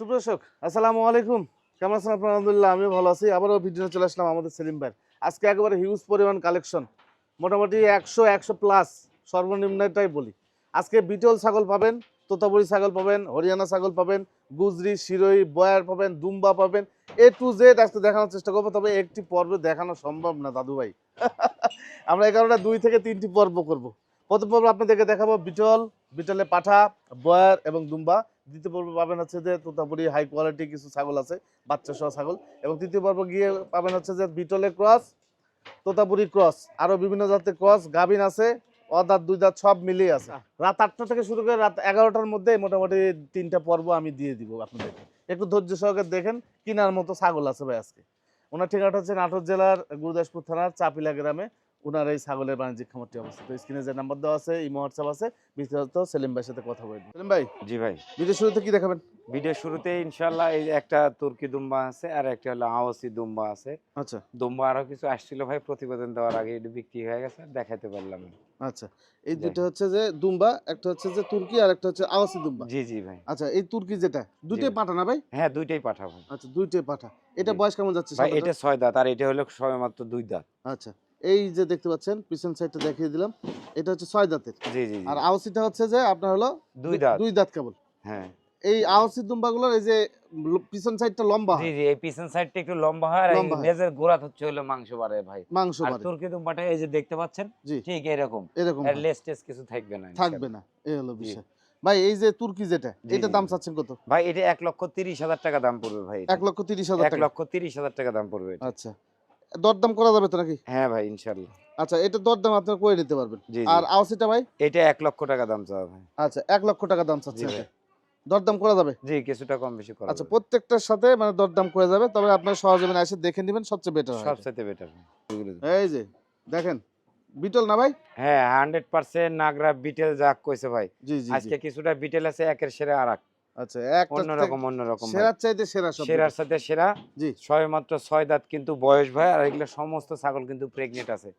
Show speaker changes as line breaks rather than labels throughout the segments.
সুপ্রদর্শক আসসালামু আলাইকুম। কেমন আছেন আপনার? আলহামদুলিল্লাহ, আমিও ভালো আছি। আবারও ভিডিও চলে আসলাম আমাদের সেলিম ভাই আজকে একেবারে হিউজ পরিমাণ কালেকশন মোটামুটি একশো একশো প্লাস সর্বনিম্নটাই বলি। আজকে বিটল ছাগল পাবেন, তোতাপুরি ছাগল পাবেন, হরিয়ানা ছাগল পাবেন, গুজরি, শিরোই, বয়ার পাবেন, দুম্বা পাবেন এ টু জেড আজকে দেখানোর চেষ্টা করব, তবে একটি পর্বে দেখানো সম্ভব না, দাদু ভাই। আমরা এই কারণে দুই থেকে তিনটি পর্ব করব। প্রথম পর্ব আপনাদেরকে দেখাবো বিটল, বিটলে পাঠা, বয়ার এবং দুম্বা। দ্বিতীয় পর্ব পাবেন হচ্ছে যে তোতাপুরি হাই কোয়ালিটি কিছু ছাগল আছে বাচ্চা সহ ছাগল। এবং তৃতীয় পর্ব গিয়ে পাবেন হচ্ছে যে বিটলের ক্রস তোতাপুরি ক্রস আরও বিভিন্ন জাতের ক্রস গাভিন আছে অদাঁত দুই দাঁত সব মিলিয়ে আছে। রাত আটটা থেকে শুরু করে রাত এগারোটার মধ্যে মোটামুটি তিনটা পর্ব আমি দিয়ে দিব আপনাদেরকে একটু ধৈর্য সহকারে দেখেন কিনার মতো ছাগল আছে ভাই আজকে। ওনার ঠিকানাটা হচ্ছে নাটোর জেলার গুরুদাসপুর থানার চাপিলা গ্রামে। ওনার এই ছাগলের বাণিজ্যিক খামারটি অবস্থিত। স্ক্রিনে যে নাম্বার দেওয়া আছে এই হোয়াটসঅ্যাপ আছে বিস্তারিত সেলিম ভাইয়ের সাথে কথা বলবেন সেলিম ভাই
জি ভাই।
ভিডিও শুরুতে কি দেখাবেন?
ভিডিও শুরুতে ইনশাল্লাহ এই একটা তুর্কি দুম্বা আছে আর একটা হলো আওয়াসি দুম্বা আছে।
আচ্ছা।
দুম্বা আরও কিছু আসছিল ভাই প্রতিবেদন দেওয়ার আগে এটা বিক্রি হয়ে গেছে দেখাতে পারলাম।
আচ্ছা এই। দুটো হচ্ছে যে দুম্বা একটা হচ্ছে যে তুর্কি আর একটা হচ্ছে আওয়াসি দুম্বা।
জি জি ভাই।
আচ্ছা এই তুর্কি যেটা দুটোই
ভাই।
পাঠা না ভাই?
হ্যাঁ দুইটাই পাঠাবো
আচ্ছা দুইটাই পাঠা। এটা বয়স কেমন যাচ্ছে
ভাই এটা ছয় দাঁত আর এটা হলো সবে মাত্র দুই দাঁত।
আচ্ছা। এই যে দেখতে পাচ্ছেন পিছন সাইডটা দেখিয়ে দিলাম এটা হচ্ছে ছয় দাঁতের।
জি জি জি।
আর আওসিটা হচ্ছে যে আপনার হলো
দুই দাঁত।
দুই দাঁত কেবল।
হ্যাঁ।
এই আওসি দুম্বাগুলোর এই যে পিছন সাইডটা লম্বা
জি
হয়।
জি এই পিছন সাইডটা একটু লম্বা হয় আর এই। মেজের গোড়া হচ্ছে হলো মাংস বাড়ে ভাই।
মাংস বাড়ে।
আর তুর্কি দুম্বাটা এই যে দেখতে পাচ্ছেন ঠিক এরকম।
এরকম
আর লেস টেস কিছু থাকবে না
থাকবে না এই হলো বিষয়। ভাই এই যে তুর্কি যেটা এটা দাম চাচ্ছেন কত?
ভাই এটা এক লক্ষ তিরিশ হাজার টাকা দাম পড়বে ভাই
এক লক্ষ তিরিশ হাজার
এক লক্ষ তিরিশ হাজার টাকা দাম পড়বে
আচ্ছা। দরদাম করা যাবে তো নাকি?
হ্যাঁ ভাই ইনশাল্লাহ
আচ্ছা এটা দরদাম আপনারা করে নিতে পারবেন। আর আওসিটা ভাই?
এটা এক লক্ষ টাকা দাম চাওয়া ভাই।
আচ্ছা এক লক্ষ টাকা দাম চাচ্ছে। দরদাম করা যাবে?
জি কিছুটা কম বেশি করা
আচ্ছা প্রত্যেকটার সাথে মানে দরদাম করে যাবে তবে আপনার সহজে এসে দেখে নেবেন সবচেয়ে বেটার
সবচাইতে বেটার
এই যে দেখেন বিটল না ভাই?
হ্যাঁ হান্ড্রেড পার্সেন্ট নাগরা বিটেল যাক কইছে ভাই।
জি জি জি।
আজকে কিছুটা বিটেল আছে একের সেরা আর এক
আচ্ছা
অন্যরকম অন্যরকম
সেরার চাইতে সেরা
সেরার সাথে সেরা।
জি।
ছয় মাত্র ছয় দাঁত কিন্তু বয়স ভাই আর এগুলো সমস্ত ছাগল কিন্তু প্রেগনেন্ট আছে।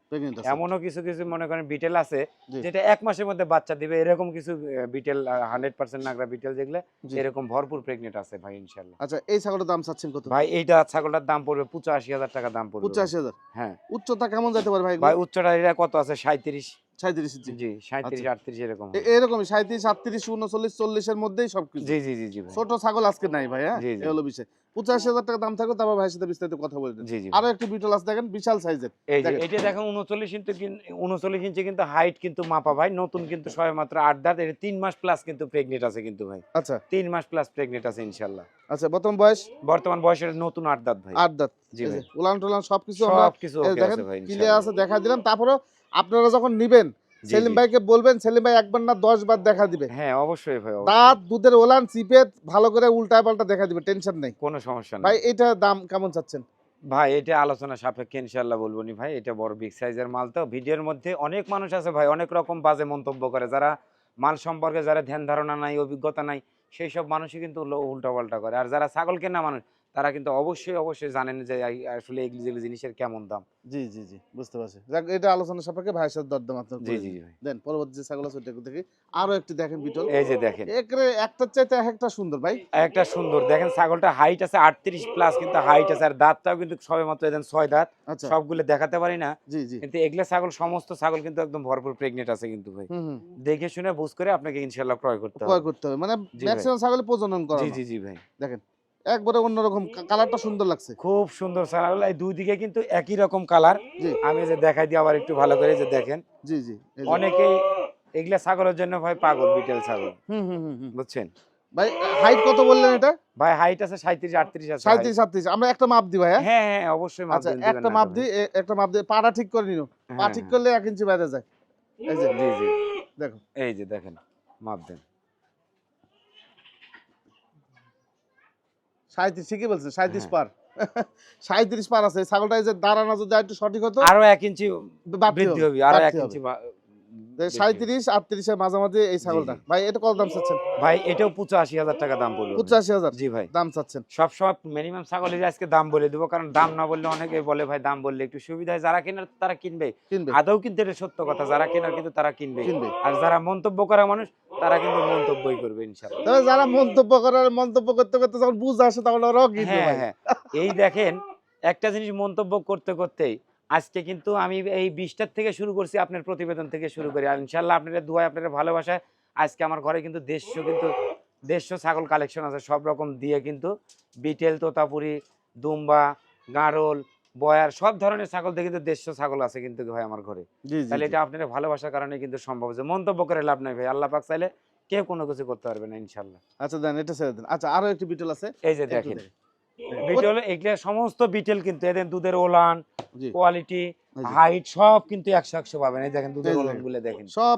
এমনও কিছু কিছু মনে করেন বিটেল আছে যেটা এক মাসের মধ্যে বাচ্চা দিবে। এরকম কিছু বিটেল হান্ড্রেড পার্সেন্ট নাগরা বিটেল যেগুলো। এরকম ভরপুর প্রেগনেন্ট আছে ভাই ইনশাল্লাহ
আচ্ছা এই ছাগলের দাম চাচ্ছেন কত?
ভাই এইটা ছাগলটার দাম পড়বে পঁচাশি হাজার টাকা দাম পড়বে।
পঁচাশি হাজার।
হ্যাঁ।
উচ্চতা কেমন যেতে পারে ভাই
ভাই উচ্চটা এটা কত আছে? সাঁত্রিশ
সাঁত্রিশ ইঞ্চি
জি সাঁত্রিশ। আটত্রিশ এরকম
এ- এরকমই সাঁত্রিশ আটত্রিশ উনচল্লিশ মধ্যেই সবকিছু।
জি জি জি জি
ছোট ছাগল আজকে নাই ভাই হ্যাঁ?
জি, জি।
এই হলো বিষয়। পঁচাশি হাজার টাকা দাম থাকবে তারপর ভাইয়ের সাথে বিস্তারিত কথা বলে
জি জি
আরও একটি বিটল আছে দেখেন বিশাল সাইজের।
এই যে এটা দেখেন উনচল্লিশ ইঞ্চি কিন- উনচল্লিশ ইঞ্চি কিন্তু হাইট কিন্তু মাপা ভাই নতুন কিন্তু সবে মাত্র দাঁত এটা মাস প্লাস কিন্তু প্রেগনেন্ট আছে কিন্তু ভাই।
আচ্ছা।
তিন মাস প্লাস প্রেগনেন্ট আছে ইনশাল্লাহ
আচ্ছা প্রথম বয়স?
বর্তমান বয়সের নতুন আট দাঁত ভাই।
আট দাঁত।
জি ভাই।
উলান টুলান সবকিছু আমরা
সব কিছু
এই
ওকে
দেখেন
ভাই
ক্লিয়ার আছে দেখা দিলাম। তারপরেও আপনারা যখন নিবেন সেলিম ভাইকে বলবেন সেলিম ভাই একবার না দশ বার দেখা দিবে।
হ্যাঁ অবশ্যই ভাই
দাঁত দুধের ওলান চিপে ভালো করে উল্টা পাল্টা দেখা দিবে টেনশন নেই।
কোনো সমস্যা
ভাই এটা দাম কেমন চাচ্ছেন?
ভাই এটা আলোচনা সাপেক্ষে ইনশাল্লাহ বলব নি ভাই এটা বড় বিগ সাইজের মাল তো। ভিডিওর মধ্যে অনেক মানুষ আছে ভাই অনেক রকম বাজে মন্তব্য করে। যারা মাল সম্পর্কে যারা ধ্যান ধারণা নাই অভিজ্ঞতা নাই সেই সব মানুষই কিন্তু উল্টা পাল্টা করে। আর যারা ছাগল কেনা মানুষ তারা কিন্তু অবশ্যই অবশ্যই জানেন যে আসলে এগুলি যেগুলি জিনিসের কেমন দাম।
জি জি জি বুঝতে পারছি। যাক এটা আলোচনা সাপেক্ষে ভাইয়ের সাথে দরদাম আপনার
জি জি
দেন পরবর্তী যে ছাগল আছে ওটা দেখি। আরও একটি দেখেন বিটল।
এই যে দেখেন।
একরে একটার চাইতে এক একটা সুন্দর ভাই।
একটা সুন্দর। দেখেন ছাগলটা হাইট আছে আটত্রিশ প্লাস কিন্তু হাইট আছে আর দাঁতটাও কিন্তু সবে মাত্র এদের ছয় দাঁত।
আচ্ছা।
সবগুলো দেখাতে পারি না।
জি জি।
কিন্তু এগুলা ছাগল সমস্ত ছাগল কিন্তু একদম ভরপুর প্রেগনেন্ট আছে কিন্তু ভাই। দেখে শুনে বুঝ করে আপনাকে ইনশাল্লাহ ক্রয় করতে হবে।
ক্রয় করতে হবে। মানে ম্যাক্সিমাম ছাগলে প্রজনন করা
জি জি জি ভাই।
একবারে অন্যরকম কালারটা সুন্দর লাগছে।
খুব সুন্দর ছাগল এই দুই দিকে কিন্তু একই রকম কালার। আমি যে দেখাই দিই আবার একটু ভালো করে যে দেখেন।
জি জি।
অনেকেই এগুলা ছাগলের জন্য ভাই পাগল বিটেল ছাগল।
হুম হুম হুম।
বুঝছেন?
ভাই হাইট কত বললেন এটা?
ভাই হাইট আছে সাঁত্রিশ আটত্রিশ আছে
সাঁত্রিশ সাতত্রিশ আমরা একটা মাপ দিই ভাই হ্যাঁ?
হ্যাঁ হ্যাঁ অবশ্যই মাপ
আচ্ছা একটা মাপ? দিই একটা মাপ দিই পাটা ঠিক করে নিও পা
হ্যাঁ,
ঠিক
হ্যাঁ।
করলে এক ইঞ্চি বাইরে যায়। এই যে।
জি জি।
দেখো।
এই যে দেখেন মাপ দেন।
সাঁত্রিশ ঠিকই বলছে সাঁত্রিশ
হ্যাঁ।
পার। সাঁত্রিশ পার আছে ছাগলটা যে দাঁড়ানো যদি একটু সঠিক হতো
আরও এক ইঞ্চি বৃদ্ধি
হবে,
হবে আরও এক ইঞ্চি
সাঁত্রিশ আটত্রিশের মাঝামাঝি এই ছাগলটা। ভাই এটা কত দাম চাচ্ছেন?
ভাই এটাও পঁচাশি হাজার টাকা দাম
পঁচাশি হাজার?
জি ভাই।
দাম চাচ্ছেন।
সবসময় মিনিমাম ছাগলের আজকে দাম বলে দেবো কারণ দাম না বললে অনেকে বলে ভাই দাম বললে একটু সুবিধা হয়। যারা কেনার তারা কিনবে। আদৌ কিন্তু এটা সত্য কথা যারা কেনার কিন্তু তারা কিনবে। আর যারা মন্তব্য করা মানুষ তারা কিন্তু মন্তব্যই করবে ইনশাল্লাহ
তবে যারা মন্তব্য করার মন্তব্য করতে করতে যখন বুঝ আসে তখন ওরাও কিনবে
হ্যাঁ হ্যাঁ। এই দেখেন একটা জিনিস মন্তব্য করতে করতেই আজকে কিন্তু আমি এই বিশটার থেকে শুরু করছি আপনার প্রতিবেদন থেকে শুরু করি। আর ইনশাল্লাহ আপনাদের দুয়ায় আপনাদের ভালোবাসায় আজকে আমার ঘরে কিন্তু দেড়শো কিন্তু দেড়শো ছাগল কালেকশন আছে সব রকম দিয়ে কিন্তু বিটেল তোতাপুরি দুম্বা গাঁড়ল বয়ার সব ধরনের ছাগল দিয়ে কিন্তু দেড়শো ছাগল আছে কিন্তু ভাই আমার ঘরে। তাহলে এটা আপনাদের ভালোবাসার কারণে কিন্তু সম্ভব যে মন্তব্য করে লাভ নাই ভাই। আল্লাহ পাক চাইলে কেউ কোনো কিছু করতে পারবে না ইনশাল্লাহ
আচ্ছা দেন এটা ছেড়ে দেন। আচ্ছা আরও একটি বিটল আছে?
এই যে দেখেন। বিটেল এগুলো সমস্ত বিটেল কিন্তু এদের দুধের ওলান কোয়ালিটি হাইট সব কিন্তু একশো একশো পাবেন। এই দেখেন দুধের ওলানগুলো
দেখেন। সব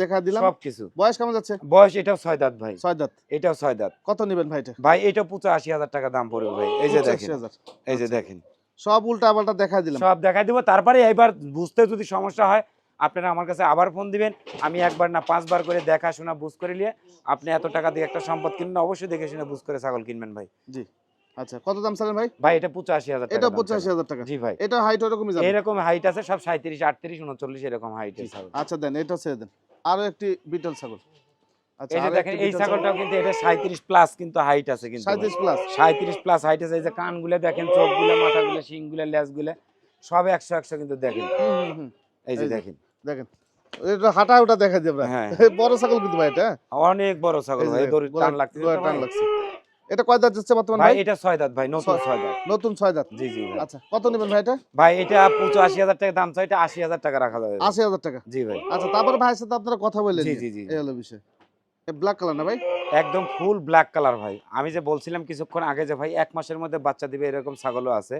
দেখা দিলাম।
সব কিছু।
বয়স কেমন যাচ্ছে?
বয়স এটাও ছয় দাঁত ভাই।
ছয় দাঁত।
এটাও ছয় দাঁত।
কত নেবেন ভাই এটা?
ভাই এটা পঁচাশি হাজার টাকা দাম পড়বে ভাই। এই যে
85,000
দেখেন। এই যে
আচ্ছা।
দেখেন।
সব উল্টা পাল্টা দেখা দিলাম।
সব দেখাই দিব। তারপরে এবার বুঝতে যদি সমস্যা হয় আপনারা আমার কাছে আবার ফোন দিবেন। আমি একবার না পাঁচবার করে দেখাশোনা বুঝ করে নিয়ে আপনি এত টাকা দিয়ে একটা সম্পদ কিনবেন অবশ্যই দেখে শুনে বুঝ করে ছাগল কিনবেন ভাই। জি।
আচ্ছা কত দাম চালেন ভাই?
ভাই এটা পঁচাশি হাজার
এটা পঁচাশি হাজার টাকা।
জি ভাই।
এটা হাইট ওরকমই যাবে?
এরকম হাইট আছে সব সাঁত্রিশ আটত্রিশ উনচল্লিশ এরকম ছাগল।
আচ্ছা দেন এটা ছেড়ে দেন। আরও একটি বিটল ছাগল।
এই যে দেখেন এই ছাগলটাও কিন্তু এটা সাঁত্রিশ প্লাস কিন্তু হাইট আছে কিন্তু ভাই।
সাঁত্রিশ প্লাস
সাঁত্রিশ প্লাস হাইট আছে এই যে কানগুলো দেখেন চোখগুলো মাথাগুলো শিংগুলো লেজগুলো সব একশো একশো কিন্তু দেখেন। এই যে দেখেন।
দেখেন। এটা হাঁটা ওটা দেখা যাবে
হ্যাঁ।
বড় ছাগল কিন্তু ভাই এটা হ্যাঁ?
অনেক বড় ছাগল ভাই দড়ি টান তো
টান লাগছে। এটা কয় দাঁত যাচ্ছে বর্তমান
ভাই
ভাই?
এটা ছয় দাঁত ভাই নতুন
ছয়-
ছয় দাঁত।
নতুন ছয় দাঁত?
জি জি
আচ্ছা কত নেবেন ভাই এটা?
ভাই এটা পঁচাশি হাজার টাকা দাম চাই এটা আশি হাজার টাকা রাখা যাবে।
আশি হাজার টাকা?
জি ভাই।
আচ্ছা তারপরে ভাইয়ের সাথে আপনারা কথা বললেন
জি জি জি।
এই হলো বিষয়। ব্ল্যাক কালার না ভাই?
একদম ফুল ব্ল্যাক কালার ভাই। আমি যে বলছিলাম কিছুক্ষণ আগে যে ভাই এক মাসের মধ্যে বাচ্চা দিবে এরকম ছাগলও আছে।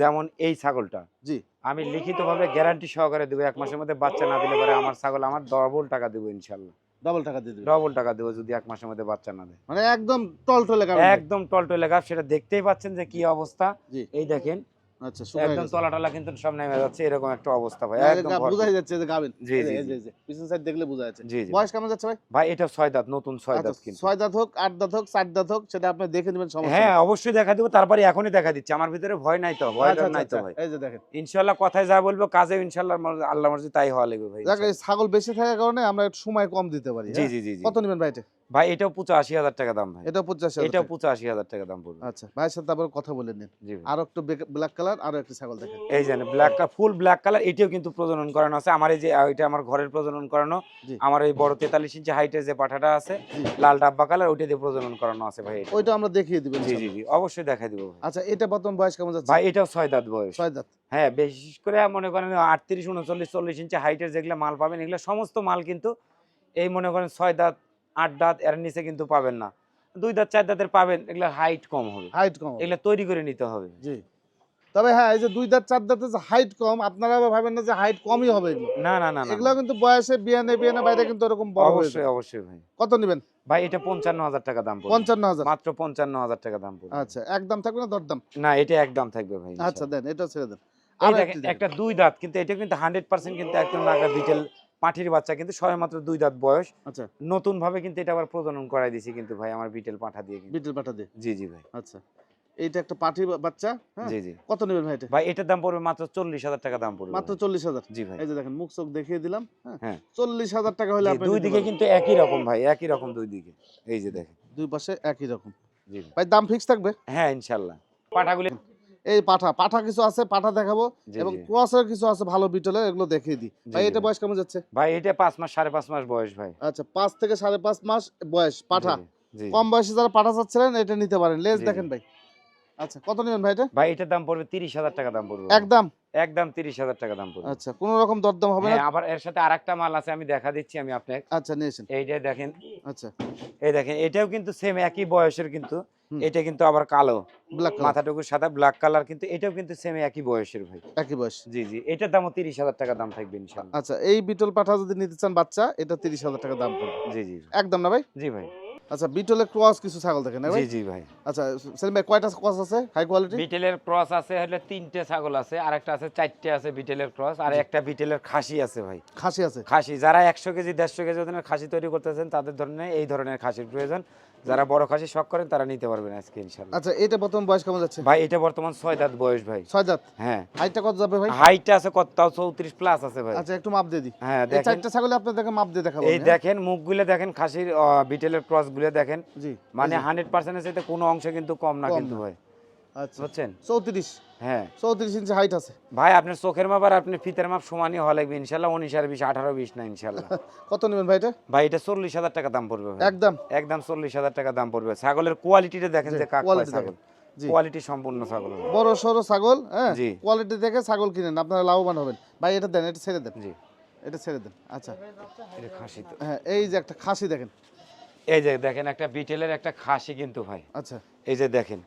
যেমন এই ছাগলটা।
জি।
আমি লিখিতভাবে গ্যারান্টি সহকারে দেবো এক মাসের মধ্যে বাচ্চা না দিলে পরে আমার ছাগল আমার ডবল টাকা দেবো ইনশাল্লাহ।
ডাবল টাকা দিয়ে
ডবল টাকা দেবো যদি এক মাসের মধ্যে বাচ্চা না দেয়।
মানে একদম টলটলে কারণ
একদম টলটলে সেটা দেখতেই পাচ্ছেন যে কি অবস্থা। এই দেখেন
আচ্ছা
একদম তলা টলা কিন্তু সব নেমে যাচ্ছে এরকম একটা অবস্থা ভাই একদম
এটা যাচ্ছে যে গাবেন।
জি, জি, জি।
পিছন সাইড দেখলে বোঝা যাচ্ছে।
জি জি।
বয়স কেমন যাচ্ছে ভাই?
ভাই এটা ছয় দাঁত নতুন ছয়
আচ্ছা,
দাঁত কিন্তু।
ছয় দাঁত হোক আট দাঁত হোক চার দাঁত হোক সেটা আপনি দেখে নেবেন সমস্যা
হ্যাঁ অবশ্যই দেখা দিব তারপরে এখনই দেখা দিচ্ছি। আমার ভিতরে ভয় নাই তো ভয়
আচ্ছা, আচ্ছা,
নাই তো
আচ্ছা,
ভাই।
এই যে দেখেন।
ইনশাল্লাহ কথায় যা বলব কাজে ইনশাল্লাহ আল্লাহ মর্জি তাই হওয়া লাগবে ভাই
ছাগল বেশি থাকার কারণে আমরা একটু সময় কম দিতে পারি হ্যাঁ?
জি জি জি।
কত নেবেন ভাই এটা?
ভাই এটাও পঁচাশি হাজার টাকা দাম ভাই।
এটা পঞ্চাশ
এটাও পঁচাশি হাজার টাকা দাম পড়বে।
আচ্ছা ভাইয়ের সাথে আবার কথা বলে নিন। আর একটু ব্ল্যাক কালার আর একটি ছাগল দেখেন।
এই জানে ব্ল্যাক ফুল ব্ল্যাক কালার এটাও কিন্তু প্রজনন করানো আছে। আমার এই যে এটা আমার ঘরের প্রজনন করানো। আমার এই বড় তেতাল্লিশ ইঞ্চি হাইটের যে পাঠাটা আছে লাল ডাব্বা কালার ওইটা দিয়ে প্রজনন করানো আছে ভাই
ওইটা আমরা দেখিয়ে দিবেন
জি জি জি অবশ্যই দেখাই দিব ভাই।
আচ্ছা এটা বর্তমান বয়স কেমন যাচ্ছে?
ভাই এটাও ছয় দাঁত বয়স।
ছয় দাঁত।
হ্যাঁ বিশেষ করে মনে করেন আটত্রিশ উনচল্লিশ চল্লিশ ইঞ্চি হাইটের যেগুলো মাল পাবেন এগুলো সমস্ত মাল কিন্তু এই মনে করেন ছয় দাঁত আট দাঁত এর নিচে কিন্তু পাবেন না। দুই দাঁত চার দাঁতের পাবেন এগুলো হাইট কম হবে।
হাইট কম
এগুলো তৈরি করে নিতে হবে।
জি। তবে হ্যাঁ এই যে দুই দাঁত চার দাঁতে যে হাইট কম আপনারা ভাবেন না যে হাইট কমই হবে
না না না
এগুলো কিন্তু বয়সে বিয়ানে বিয়ানে বাইরে কিন্তু এরকম বড়
অবশ্যই অবশ্যই ভাই।
কত নেবেন?
ভাই এটা পঞ্চান্ন হাজার টাকা দাম
পঞ্চান্ন হাজার।
মাত্র পঞ্চান্ন হাজার টাকা দাম পড়বে।
আচ্ছা একদম থাকবে না দরদাম?
না এটা একদম থাকবে ভাই
আচ্ছা দেন এটা ছেড়ে দেন। আর
একটা দুই দাঁত কিন্তু এটা কিন্তু হান্ড্রেড পার্সেন্ট কিন্তু একদম নাগা বিটেল পাঠির বাচ্চা কিন্তু সবে মাত্র দুই দাঁত বয়স।
আচ্ছা।
নতুন ভাবে কিন্তু এটা আবার প্রজনন করাই দিছি কিন্তু ভাই আমার বিটেল পাঠা দিয়ে
বিটেল পাঠা দিয়ে?
জি জি ভাই।
আচ্ছা। এইটা একটা পাঠি বাচ্চা হ্যাঁ?
জি জি।
কত নেবেন ভাই এটা?
ভাই এটার দাম পড়বে মাত্র চল্লিশ হাজার টাকা দাম পড়বে
মাত্র। চল্লিশ হাজার?
জি ভাই।
এই যে দেখেন মুখ চোখ দেখিয়ে দিলাম হ্যাঁ?
হ্যাঁ।
চল্লিশ হাজার টাকা হলে
দুই দিকে কিন্তু একই রকম ভাই একই রকম দুই দিকে। এই যে দেখেন।
দুই পাশে একই রকম।
জি ভাই।
ভাই দাম ফিক্স থাকবে?
হ্যাঁ ইনশাল্লাহ। পাঠাগুলি
এই পাঠা পাঠা কিছু আছে পাঠা দেখাবো এবং। ক্রসের কিছু আছে ভালো বিটলে এগুলো দেখিয়ে দিই। ভাই এটা বয়স কেমন যাচ্ছে?
ভাই এটা পাঁচ মাস সাড়ে পাঁচ মাস বয়স ভাই।
আচ্ছা পাঁচ থেকে সাড়ে পাঁচ মাস বয়স পাঠা। কম বয়সে যারা পাঠা চাচ্ছিলেন এটা নিতে পারেন। লেজ। দেখেন ভাই। আচ্ছা কত নেবেন ভাই এটা?
ভাই এটার দাম পড়বে তিরিশ হাজার টাকা দাম পড়বে
একদম?
একদম তিরিশ হাজার টাকা দাম পড়বে।
আচ্ছা কোনো রকম দরদাম হবে না।
হ্যাঁ আবার এর সাথে আরেকটা মাল আছে আমি দেখা দিচ্ছি আমি আপনাকে।
আচ্ছা নিয়েছেন
এইটা দেখেন।
আচ্ছা।
এই দেখেন এটাও কিন্তু সেম একই বয়সের কিন্তু। এটা কিন্তু আবার কালো।
ব্ল্যাক কালার
সাদা ব্ল্যাক কালার কিন্তু এটাও কিন্তু সেম একই বয়সের ভাই।
একই বয়স।
জি জি। এটার দামও তিরিশ হাজার টাকা দাম থাকবে ইনশাল্লাহ।
আচ্ছা এই বিটল পাঠা যদি নিতে চান বাচ্চা এটা তিরিশ হাজার টাকা দাম পড়বে।
জি জি
একদম না ভাই?
জি ভাই।
আচ্ছা বিটলের ক্রস কিছু ছাগল দেখেন না ভাই?
জি জি ভাই।
আচ্ছা সেলিম ভাই কয়টা ক্রস আছে? হাই কোয়ালিটি
বিটেলের ক্রস আছে হলে তিনটে ছাগল আছে আর একটা আছে চারটে আছে বিটেলের ক্রস আর একটা বিটেলের খাসি আছে ভাই।
খাসি আছে?
খাসি যারা একশো কেজি দেড়শো কেজি ওজনের খাসি তৈরি করতেছেন তাদের ধরনের এই ধরনের খাসির প্রয়োজন। যারা বড় খাসি শখ করেন তারা নিতে পারবেন আজকে ইনশাল্লাহ
আচ্ছা এটা বর্তমান বয়স কেমন যাচ্ছে?
ভাই এটা বর্তমান ছয় দাঁত বয়স ভাই।
ছয় দাঁত?
হ্যাঁ।
হাইটটা কত যাবে ভাই?
হাইটটা আছে কত? তাও চৌত্রিশ প্লাস আছে ভাই।
আচ্ছা একটু মাপ দিয়ে দিই।
হ্যাঁ দেখেন।
চারটা ছাগলে আপনাদেরকে মাপ দিয়ে দেখাবো
এই
হ্যাঁ?
দেখেন মুখগুলো দেখেন খাসির বিটেলের ক্রসগুলো দেখেন।
জি।
মানে হান্ড্রেড পার্সেন্টের সাথে কোনো অংশ কিন্তু কম না কিন্তু ভাই। বুঝছেন?
চৌত্রিশ।
হ্যাঁ।
চৌত্রিশ ইঞ্চি হাইট আছে।
ভাই আপনার চোখের মাপ আর আপনার ফিতের মাপ সমানই হওয়া লাগবে ইনশাল্লাহ উনিশ আর বিশ আঠারো বিশ না ইনশাল্লাহ।
কত নেবেন ভাই এটা?
ভাই এটা চল্লিশ হাজার টাকা দাম পড়বে
একদম।
একদম চল্লিশ হাজার টাকা দাম পড়বে। ছাগলের কোয়ালিটিটা দেখেন যে কাক ছাগল। কোয়ালিটি সম্পূর্ণ ছাগল।
বড় সড়ো ছাগল হ্যাঁ?
জি।
কোয়ালিটি দেখে ছাগল কিনেন আপনারা লাভবান হবেন। ভাই এটা দেন এটা ছেড়ে দেন।
জি।
এটা ছেড়ে দেন আচ্ছা।
এটা খাসি তো।
হ্যাঁ এই যে একটা খাসি দেখেন।
এই যে দেখেন একটা বিটেলের একটা খাসি কিন্তু ভাই।
আচ্ছা।
এই যে দেখেন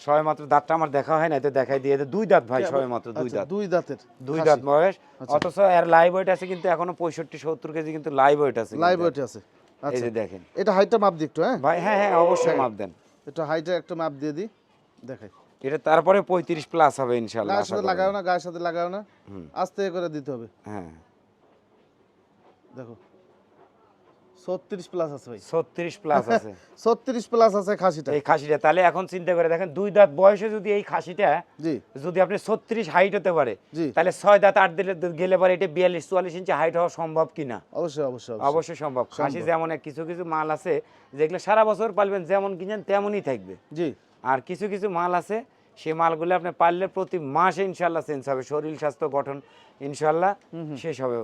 সবে মাত্র দাঁতটা আমার দেখা হয় না তো দেখাই দিয়ে। দুই দাঁত ভাই সবে মাত্র দুই
আচ্ছা,
দাঁত।
দুই দাঁতের
দুই দাঁত বয়স
আচ্ছা।
অথচ এর লাইভ ওয়েট আছে কিন্তু এখনও পঁয়ষট্টি সত্তর কেজি কিন্তু লাইভ ওয়েট আছে
লাইভ ওয়েট আছে।
এই
আচ্ছা।
যে দেখেন।
এটা হাইটটা মাপ দিই একটু হ্যাঁ?
ভাই হ্যাঁ হ্যাঁ অবশ্যই মাপ দেন।
একটু হাইটের একটা মাপ দিয়ে দিই দেখাই।
এটা তারপরে পঁয়ত্রিশ প্লাস হবে ইনশাল্লাহ
গায়ের সাথে। লাগাও না গায়ের সাথে লাগাও না। আস্তে করে দিতে হবে।
হ্যাঁ।
দেখো। ছত্রিশ প্লাস আছে ভাই।
ছত্রিশ প্লাস আছে।
ছত্রিশ প্লাস আছে খাসিটা।
এই খাসিটা। তাহলে এখন চিন্তা করে দেখেন দুই দাঁত বয়সে যদি এই খাসিটা
জি।
যদি আপনি ছত্রিশ হাইট হতে পারে তাহলে ছয় দাঁত আট দিলে গেলে পরে এটা বিয়াল্লিশ চুয়াল্লিশ ইঞ্চি হাইট হওয়া সম্ভব কিনা?
অবশ্যই অবশ্যই অবশ্যই।
অবশ্যই সম্ভব। খাসি যেমন কিছু কিছু মাল আছে যেগুলো সারা বছর পালবেন যেমন কিনেন তেমনই থাকবে।
জি।
আর কিছু কিছু মাল আছে সেই মালগুলো আপনি পারলে প্রতি মাসে ইনশাল্লাহ চেঞ্জ হবে। শরীর স্বাস্থ্য গঠন ইনশাল্লাহ শেষ হবে।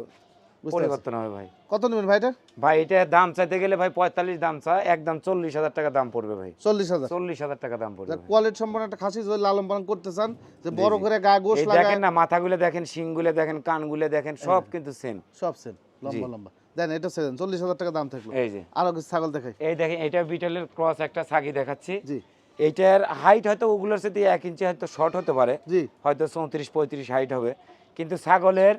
পরিবর্তন হবে ভাই।
কত নেবেন ভাইটা
ভাই এটা দাম চাইতে গেলে ভাই পঁয়তাল্লিশ দাম চা একদম চল্লিশ হাজার টাকা দাম পড়বে ভাই।
চল্লিশ হাজার?
চল্লিশ হাজার টাকা দাম পড়বে
কোয়ালিটি সম্পন্ন একটা খাসি যদি লালন পালন করতে চান যে বড় করে গা গোশ
দেখেন না মাথাগুলো দেখেন শিংগুলো দেখেন কানগুলো দেখেন সব কিন্তু সেম
সব সেম লম্বা লম্বা। দেন এটা চল্লিশ হাজার টাকা দাম থাকল।
এই যে।
আরও কিছু ছাগল দেখাই।
এই দেখেন এটা বিটলের ক্রস একটা ছাগি দেখাচ্ছি।
জি।
এইটার হাইট হয়তো ওগুলোর সাথে এক ইঞ্চি হয়তো শর্ট হতে পারে।
জি।
হয়তো চৌত্রিশ পঁয়ত্রিশ হাইট হবে। কিন্তু ছাগলের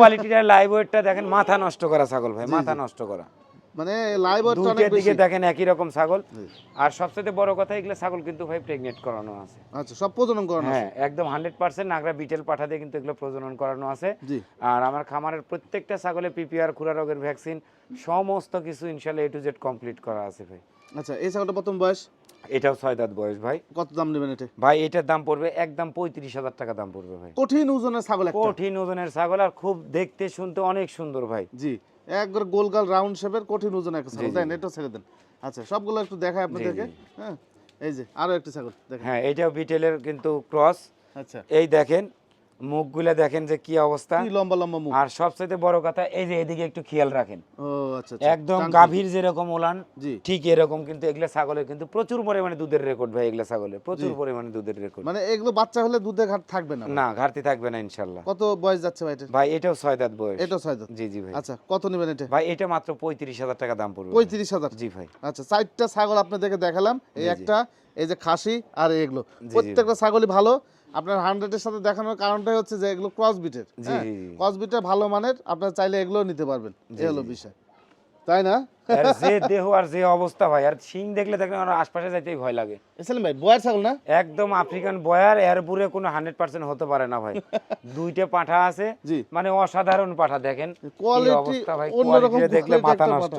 কোয়ালিটিটা লাইভ ওয়েটটা দেখেন মাথা নষ্ট করা ছাগল ভাই মাথা নষ্ট করা।
মানে লাইভ ওয়েট অনেক বেশি
দিকে দেখেন একই রকম ছাগল। আর সবচেয়ে বড় কথা এগুলো ছাগল কিন্তু ভাই প্রেগনেন্ট করানো আছে।
আচ্ছা সব প্রজনন করানো আছে।
হ্যাঁ একদম হান্ড্রেড পার্সেন্ট নাগরা বিটেল পাঠা দিয়ে কিন্তু এগুলো প্রজনন করানো আছে।
জি।
আর আমার খামারের প্রত্যেকটা ছাগলে পিপিআর খুরা রোগের ভ্যাকসিন সমস্ত কিছু ইনশাল্লাহ এ টু জেড কমপ্লিট করা আছে ভাই।
আচ্ছা এই ছাগলটা প্রথম বয়স?
এটাও ছয় দাঁত বয়স ভাই।
কত দাম নেবেন এটা?
ভাই এটার দাম পড়বে একদম পঁয়ত্রিশ হাজার টাকা দাম পড়বে ভাই।
কঠিন ওজনের ছাগল
কঠিন ওজনের ছাগল আর খুব দেখতে শুনতে অনেক সুন্দর ভাই।
জি একবার গোলগাল রাউন্ড শেপের কঠিন ওজনের একটা ছাগল। দেন এটা ছেড়ে দেন। আচ্ছা সবগুলো একটু দেখায় আপনাদেরকে। হ্যাঁ এই যে আরও একটা ছাগল দেখেন।
হ্যাঁ এটাও বিটেলের কিন্তু ক্রস।
আচ্ছা।
এই দেখেন মুখগুলা দেখেন যে কি অবস্থা।
লম্বা লম্বা মুখ।
আর সবচেয়ে বড় কথা এই যে এদিকে একটু খেয়াল রাখেন।
আচ্ছা আচ্ছা।
একদম গাভীর যেরকম ওলান ঠিক এরকম কিন্তু এগুলা ছাগলের কিন্তু প্রচুর পরিমাণে দুধের রেকর্ড ভাই এগুলা ছাগলের প্রচুর পরিমাণে দুধের রেকর্ড
মানে এগুলো বাচ্চা হলে দুধে ঘাট থাকবে না?
না ঘাটতি থাকবে না ইনশাল্লাহ
কত বয়স যাচ্ছে ভাই এটা?
ভাই এটাও ছয় দাঁত বয়স।
এটা ছয় দাঁত?
জি জি ভাই।
আচ্ছা কত নেবেন এটা?
ভাই এটা মাত্র পঁয়ত্রিশ হাজার টাকা দাম পড়বে।
পঁয়ত্রিশ হাজার।
জি ভাই।
আচ্ছা চারটা ছাগল আপনাদেরকে দেখালাম এই। একটা এই যে খাসি আর এগুলো। প্রত্যেকটা ছাগলই ভালো আপনার হান্ড্রেডের সাথে দেখানোর কারণটাই হচ্ছে যে এগুলো ক্রস বিটের
জি, জি, জি।
ক্রস বিটের ভালো মানের আপনারা চাইলে এগুলোও নিতে পারবেন এই হলো বিষয়। তাই না?
যে দেহ আর যে অবস্থা ভাই আর শিং দেখলে দেখলে আমার আশপাশে যাইতেই ভয় লাগে।
ভাই বয়ার ছাগল না?
একদম আফ্রিকান বয়ার এর বুড়ে কোনো হান্ড্রেড পার্সেন্ট হতে পারে না ভাই। দুইটা পাঠা আছে মানে অসাধারণ পাঠা দেখেন
কোয়ালিটি
অবস্থা ভাই
অন্যরকম
দেখলে মাথা নষ্ট।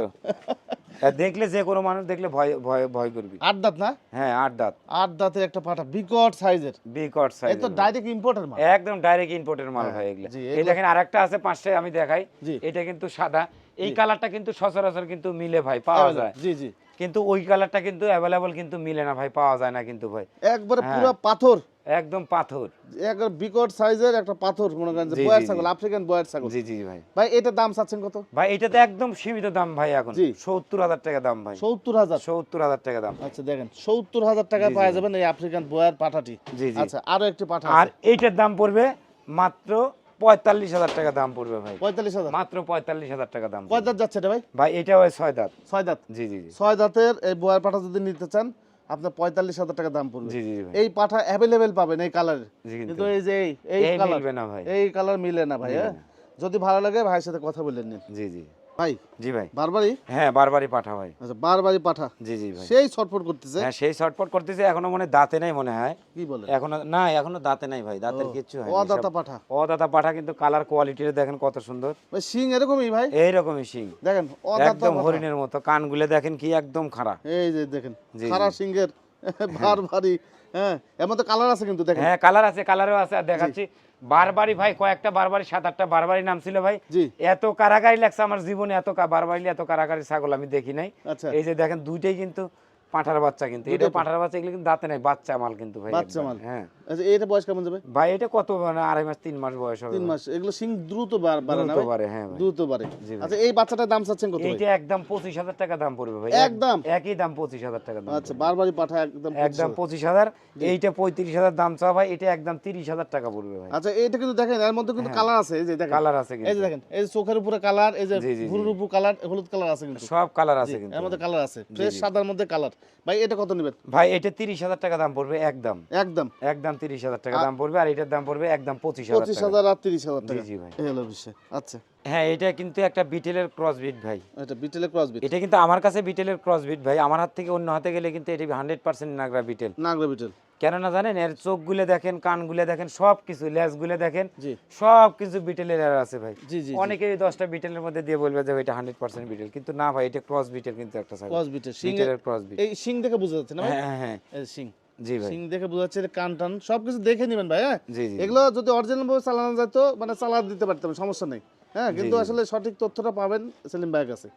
দেখলে যে কোনো মানুষ দেখলে ভয় ভয় ভয় করবি।
আট দাঁত না?
হ্যাঁ আট দাঁত।
আট দাঁতের একটা পাঠা বিকট সাইজের।
বিকট সাইজ
তো ডাইরেক্ট ইম্পোর্টের মাল।
একদম ডাইরেক্ট ইম্পোর্টের মাল
হ্যাঁ,
ভাই এগুলো এই দেখেন আরেকটা আছে পাঁচটায় আমি দেখাই। এটা কিন্তু সাদা। এই কালারটা কিন্তু সচরাচর কিন্তু মিলে ভাই পাওয়া যায়।
জি জি।
কিন্তু ওই কালারটা কিন্তু অ্যাভেলেবল কিন্তু মিলে না ভাই পাওয়া যায় না কিন্তু ভাই।
একবারে
হ্যাঁ।
পুরো পাথর।
একদম পাথর।
একবার বিকট সাইজের একটা পাথর মনে করেন যে বয়ার ছাগল আফ্রিকান বয়ার ছাগল।
জি জি ভাই।
ভাই এটার দাম চাচ্ছেন কত?
ভাই এটা তো একদম সীমিত দাম ভাই এখন। সত্তর হাজার টাকা দাম ভাই।
সত্তর হাজার?
সত্তর হাজার টাকা দাম।
আচ্ছা দেখেন সত্তর হাজার টাকা পাওয়া। যাবেন এই আফ্রিকান বয়ার পাঠাটি।
জি জি।
আচ্ছা আরও একটি পাঠা
আর এইটার দাম পড়বে মাত্র পঁয়তাল্লিশ হাজার টাকা দাম পড়বে ভাই।
পঁয়তাল্লিশ হাজার?
মাত্র পঁয়তাল্লিশ হাজার টাকা দাম
কয় দাঁত যাচ্ছে এটা ভাই?
ভাই এটা ওই ছয় দাঁত।
ছয় দাঁত।
জি জি জি।
ছয় দাঁতের এই বয়ার পাঠা যদি নিতে চান আপনার পঁয়তাল্লিশ হাজার টাকা দাম পড়বে। এই পাঠা অ্যাভেলেবেল পাবেন এই
কালার কিন্তু
এই যে এই- কালার এই কালার মিলে না ভাই হ্যাঁ। যদি ভালো লাগে ভাইয়ের সাথে কথা বলে নিন।
জি জি।
ভাই?
জি ভাই।
বারবারই?
হ্যাঁ বারবারই পাঠা ভাই।
আচ্ছা বারবারই পাঠা?
জি জি ভাই।
সেই ছটফট করতেছে?
হ্যাঁ সেই করতেছে এখনও মনে দাঁতে নাই মনে হয়।
কি বলে?
এখনও না এখনও দাঁতে নাই ভাই দাঁতের কিচ্ছু হয়
ও দাতা পাঠা।
দাদা পাঠা কিন্তু কালার কোয়ালিটি দেখেন কত সুন্দর।
ওই সিং এরকমই ভাই?
এইরকমই শিং।
দেখেন
একদম হরিণের মতো কান কানগুলো দেখেন কি একদম খারাপ
এই যে দেখেন
জি,
খারা সিংহের বারবারই হ্যাঁ এর মধ্যে কালার আছে কিন্তু দেখেন।
হ্যাঁ কালার আছে কালারও আছে আর দেখাচ্ছি। বারবারই ভাই কয়েকটা বারবারই সাত আটটা বারবারই নাম ছিল ভাই। এত কারাগারি লাগছে আমার জীবনে এত বারবারি বারবারই এত কারাগারি ছাগল আমি দেখি নাই।
আচ্ছা।
এই যে দেখেন দুইটাই কিন্তু পাঁঠার বাচ্চা কিন্তু। এটা পাঁঠার বাচ্চা এগুলো কিন্তু দাঁতে নাই বাচ্চা মাল কিন্তু ভাই
বাচ্চা মাল।
হ্যাঁ।
আচ্ছা এটা বয়স কেমন যাবে?
ভাই এটা কত মানে আড়াই মাস তিন মাস বয়স হবে।
তিন মাস এগুলো সিং দ্রুত বাড়ে না
দ্রুত বাড়ে, হ্যাঁ ভাই।
দ্রুত বাড়ে। আচ্ছা এই বাচ্চাটার দাম চাচ্ছেন কত?
এইটা একদম পঁচিশ হাজার টাকা দাম পড়বে ভাই।
একদম?
একই দাম পঁচিশ হাজার টাকা দাম
আচ্ছা বারবারই পাঠা একদম
একদম পঁচিশ হাজার। এইটা পঁয়ত্রিশ হাজার দাম চাওয়া ভাই এটা একদম তিরিশ হাজার টাকা পড়বে ভাই।
আচ্ছা এটা কিন্তু দেখেন এর মধ্যে কিন্তু কালার আছে এই যে দেখেন।
কালার আছে
এই যে দেখেন এই যে চোখের উপরে কালার এই যে। ভুরুর উপর কালার হলুদ কালার আছে কিন্তু।
সব কালার আছে কিন্তু
এর মধ্যে কালার আছে। ফ্রেশ সাদার মধ্যে কালার। ভাই এটা কত নেবেন?
ভাই এটা তিরিশ হাজার টাকা দাম পড়বে একদম।
একদম।
একদম তিরিশ হাজার টাকা দাম পড়বে আর এটার দাম পড়বে একদম পঁচিশ হাজার
পঁচিশ হাজার আর তিরিশ হাজার টাকা।
জি ভাই।
হলো বিষয়। আচ্ছা।
হ্যাঁ এটা কিন্তু একটা বিটেলের ক্রস বিট ভাই।
এটা বিটেলের ক্রস বিট
এটা কিন্তু আমার কাছে বিটেলের ক্রস বিট ভাই। আমার হাত থেকে অন্য হাতে গেলে কিন্তু এটা হান্ড্রেড পার্সেন্ট নাগরা বিটেল।
নাগরা বিটেল।
কেননা জানেন এর চোখগুলো দেখেন কানগুলো দেখেন সব কিছু লেজগুলো দেখেন
জি।
সব কিছু বিটেলের এর আছে ভাই।
জি
দশটা বিটেলের মধ্যে দিয়ে বলবে যে এটা হান্ড্রেড পার্সেন্ট বিটেল কিন্তু না ভাই এটা ক্রস বিটেল কিন্তু একটা
ক্রস বিটেল
বিটেলের ক্রস বিট
এই সিং দেখে বোঝা যাচ্ছে না
হ্যাঁ হ্যাঁ হ্যাঁ।
সিং
জি ভাই।
সিং দেখে বোঝা যাচ্ছে কান টান সবকিছু দেখে নেবেন ভাই হ্যাঁ?
জি জি
এগুলো যদি অরিজিনাল ভাবে চালানো যেত মানে চালা দিতে পারতাম সমস্যা নেই হ্যাঁ? কিন্তু আসলে সঠিক তথ্যটা পাবেন সেলিম ভাইয়ের কাছে।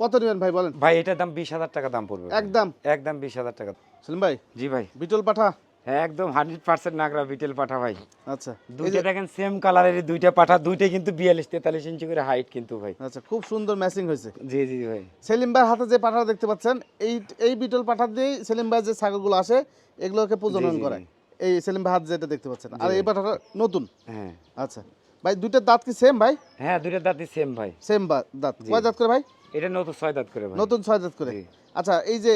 কত নেবেন ভাই বলেন?
ভাই এটার দাম বিশ হাজার টাকা দাম পড়বে
একদম।
একদম বিশ হাজার টাকা।
সেলিম ভাই
জি ভাই।
বিটল পাঠা।
হ্যাঁ একদম হান্ড্রেড পার্সেন্ট নাগরা বিটেল পাঠা ভাই।
আচ্ছা
দুইটা দেখেন সেম কালারের দুইটা পাঠা দুইটাই কিন্তু বিয়াল্লিশ তেতাল্লিশ ইঞ্চি করে হাইট কিন্তু ভাই।
আচ্ছা খুব সুন্দর ম্যাচিং হয়েছে।
জি জি ভাই।
সেলিম ভাইয়ের হাতে যে পাঠা দেখতে পাচ্ছেন এই এই বিটল পাঠা দিয়েই সেলিম ভাই যে ছাগলগুলো আসে এগুলোকে প্রজনন করে। এই সেলিম ভাই হাত যেটা দেখতে পাচ্ছেন। আর এই পাঠাটা নতুন?
হ্যাঁ।
আচ্ছা ভাই দুইটার দাঁত কি সেম ভাই?
হ্যাঁ দুইটা দাঁতই সেম ভাই।
সেম দাঁত। কয় দাঁত করে ভাই?
এটা নতুন ছয় দাঁত করে
নতুন ছয় দাঁত করে? আচ্ছা এই যে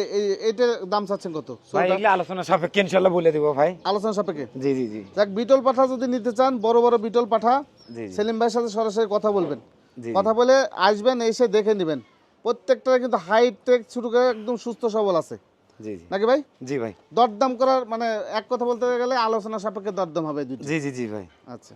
এইটার দাম চাচ্ছেন কত?
ভাই এগুলো আলোচনা সাপেক্ষে ইনশাল্লাহ বলে দিব ভাই।
আলোচনা সাপেক্ষে?
জি জি জি।
যাক বিটল পাঠা যদি নিতে চান বড় বড় বিটল পাঠা সেলিম ভাইয়ের সাথে সরাসরি কথা বলবেন। কথা বলে আসবেন এসে দেখে নেবেন। প্রত্যেকটা কিন্তু হাইট টেক শুরু করে একদম সুস্থ সবল আছে।
জি জি।
নাকি ভাই?
জি ভাই।
দরদাম করার মানে এক কথা বলতে গেলে আলোচনা সাপেক্ষে দরদাম হবে
জি জি জি ভাই।
আচ্ছা।